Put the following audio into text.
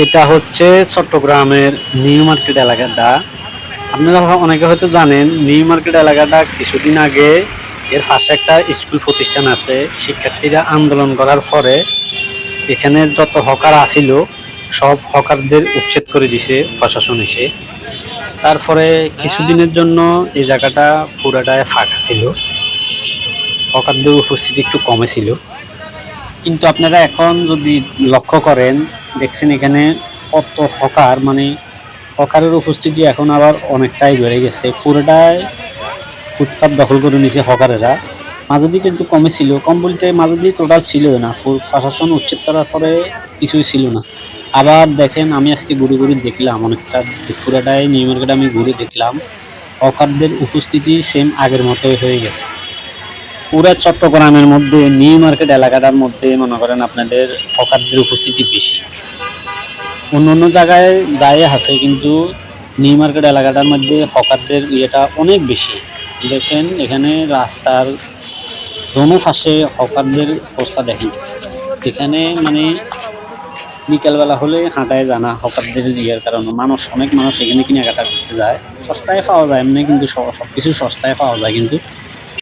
এটা হচ্ছে চট্টগ্রামের নিউ মার্কেট এলাকাটা। আপনারা অনেকে হয়তো জানেন, নিউ মার্কেট এলাকাটা কিছুদিন আগে এর পাশে একটা স্কুল প্রতিষ্ঠান আছে। শিক্ষার্থীরা আন্দোলন করার পরে এখানে যত হকার আসিল সব হকারদের উচ্ছেদ করে দিছে প্রশাসন এসে। তারপরে কিছুদিনের জন্য এই জায়গাটা পুরাটায় ফাঁকা ছিল। হকারদের উপস্থিতি একটু কমে ছিল। কিন্তু আপনারা এখন যদি লক্ষ্য করেন দেখছেন এখানে কত হকার মানে হকারের উপস্থিতি এখন আবার অনেকটাই বেড়ে গেছে। পুরোটাই ফুটপাত দখল করে নিয়েছে হকারেরা। মাঝের দিকে একটু কমে ছিল, কম বলতে মাঝের দিকে টোটাল ছিল না প্রশাসন উচ্ছেদ করার পরে কিছুই ছিল না। আবার দেখেন, আমি আজকে ঘুরে ঘুরে দেখলাম অনেকটা। পুরোটাই নিউ মার্কেটে আমি ঘুরে দেখলাম। হকারদের উপস্থিতি সেম আগের মতোই হয়ে গেছে। পুরা চট্টগ্রামের মধ্যে, নিউ মার্কেট এলাকাটার মধ্যে, মনে করেন আপনাদের হকারদের উপস্থিতি বেশি। অন্য অন্য জায়গায় যায় আছে, কিন্তু নিউ মার্কেট এলাকাটার মধ্যে হকারদের ইয়েটা অনেক বেশি। দেখেন, এখানে রাস্তার দোনো পাশে হকারদের অবস্থা দেখেন। এখানে মানে বিকেলবেলা হলে হাঁটায় জানা হকারদের ইয়ের কারণে মানুষ, অনেক মানুষ এখানে কেনাকাটা করতে যায়। সস্তায় পাওয়া যায়, এমনি কিন্তু সব কিছু সস্তায় পাওয়া যায় কিন্তু